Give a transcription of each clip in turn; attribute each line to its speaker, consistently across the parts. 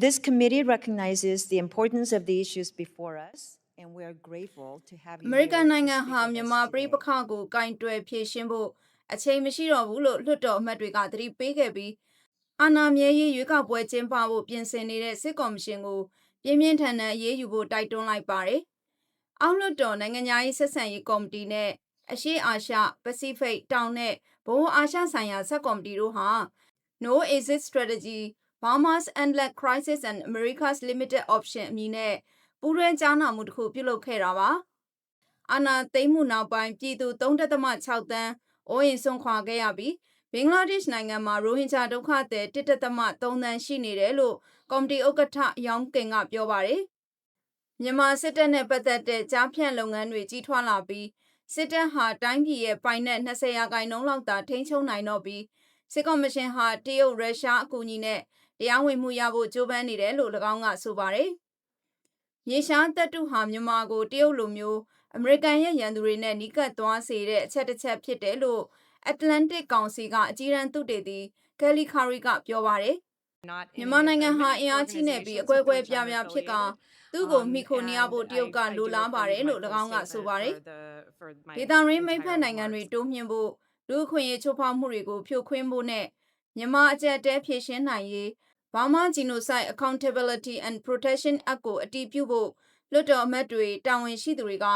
Speaker 1: This committee recognizes the importance of the issues before us, and we are grateful to have
Speaker 2: အ
Speaker 1: you
Speaker 2: မေရိကန်
Speaker 1: here to
Speaker 2: နိုင်ငံ
Speaker 1: speak
Speaker 2: ဟာ
Speaker 1: with us
Speaker 2: မြန်မာပြည်ပ
Speaker 1: today.
Speaker 2: ခကိုကင်တွယ်ဖြေရှင်းဖို့အချိန်မရှိတော့ဘူးလို့လွှတ်တော်အမတ်တွေကသတိပေးခဲ့ပြီးအာဏာမြဲရေးရွေးကောက်ပွဲကျင်းပဖို့ပြင်ဆင်နေတဲ့စစ်ကော်မရှင်ကိုပြင်းပြင်းထန်ထန်အရေးယူဖို့တိုက်တွန်းလိုက်ပါတယ်။အောက်လွှတ်တော်နိုင်ငံသားရေးဆက်ဆံရေးကော်မတီနဲ့အရှေ့အာရှပစိဖိတ်တောင်နဲ့ဗဟိုအာရှဆိုင်ရာဆက်ကော်မတီတို့ဟာ No Exit Strategy Burma's Endless Crisis and America's Limited Option အမည်နဲ့ပူးတွဲကြားနာမှုတစ်ခုပြုလုပ်ခဲ့တာပါ။အာနာသိမ်းမှုနောက်ပိုင်းပြည်သူ3.6တန်းအိုးအိမ်ဆုံးခွာခဲ့ရပြီးဘင်္ဂလားဒေ့ရှ်နိုင်ငံမှာရိုဟင်ဂျာဒုက္ခသည်1.3တန်းရှိနေတယ်လို့ကော်မတီဥက္ကဋ္ဌရောင်းကင်ကပြောပါတယ်။မြန်မာစစ်တပ်နဲ့ပတ်သက်တဲ့ကြားဖြန့်လုပ်ငန်းတွေကြီးထွားလာပြီးစစ်တပ်ဟာတိုင်းပြည်ရဲ့ပိုင်နက်20ရာခိုင်နှုန်းလောက်သာထိန်းချုပ်နိုင်တော့ပြီး စစ်ကော်မရှင်ဟာတရုတ်ရုရှားအကူအညီနဲ့တရားဝင်မှုရဖို့ကြိုးပမ်းနေတယ်လို့၎င်းကဆိုပါတယ်။မြေရှားတပ်တုဟာမြန်မာကိုတရုတ်လိုမျိုးအမေရိကန်ရဲ့ရန်သူတွေနဲ့နီးကပ်သွားစေတဲ့အချက်တစ်ချက်ဖြစ်တယ်လို့ Atlantic ကောင်စီကအကြီးအကဲသုတေသီ Kelly Curry ကပြောပါတယ်။မြန်မာနိုင်ငံဟာအင်အားကြီးနေပြီးအကွဲကွဲပြားပြားဖြစ်ကသူ့ကိုမိခိုနေရဖို့တရုတ်ကလိုလားပါတယ်လို့၎င်းကဆိုပါတယ်။ဒေသရင်းမိတ်ဖက်နိုင်ငံတွေတိုးမြှင့်ဖို့ လူအခွင့်အရေးချိုးဖောက်မှုတွေကိုဖြိုခွင်းဖို့နဲ့မြန်မာအကြက်တဲဖြည့်ရှင်းနိုင်ရေး Burma Genocide Accountability and Protection Act ကိုအတည်ပြုဖို့လွှတ်တော်အမတ်တွေတာဝန်ရှိသူတွေက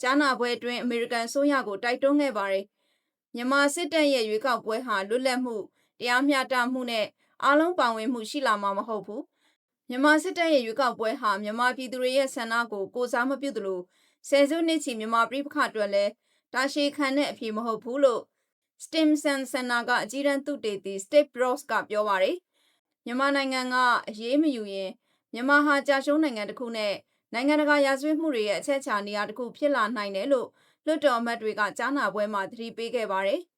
Speaker 2: ကြားနာပွဲအတွင်းအမေရိကန်ဆိုရကိုတိုက်တွန်းခဲ့ပါတယ်။မြန်မာစစ်တပ်ရဲ့ရွေးကောက်ပွဲဟာလွတ်လပ်မှုတရားမျှတမှုနဲ့အားလုံးပါဝင်မှုရှိလာမှာမဟုတ်ဘူး။မြန်မာစစ်တပ်ရဲ့ရွေးကောက်ပွဲဟာမြန်မာပြည်သူတွေရဲ့ဆန္ဒကိုကိုစားမပြုသလိုဆယ်စုနှစ်ချီမြန်မာပြည်ပခအတွက်လည်းတာရှည်ခံတဲ့အဖြေမဟုတ်ဘူးလို့ Stimson Center ကအကြီးတန်းသုတေသီ Steve Ross ကပြောပါတယ်။မြန်မာနိုင်ငံကအရေးမယူရင်မြန်မာဟာကြာရှုံးနိုင်ငံတစ်ခုနဲ့နိုင်ငံတကာရာဇဝတ်မှုတွေရဲ့အချက်အချာနေရာတစ်ခုဖြစ်လာနိုင်တယ်လို့လွှတ်တော်အမတ်တွေကကြားနာပွဲမှာသတိပေးခဲ့ပါတယ်။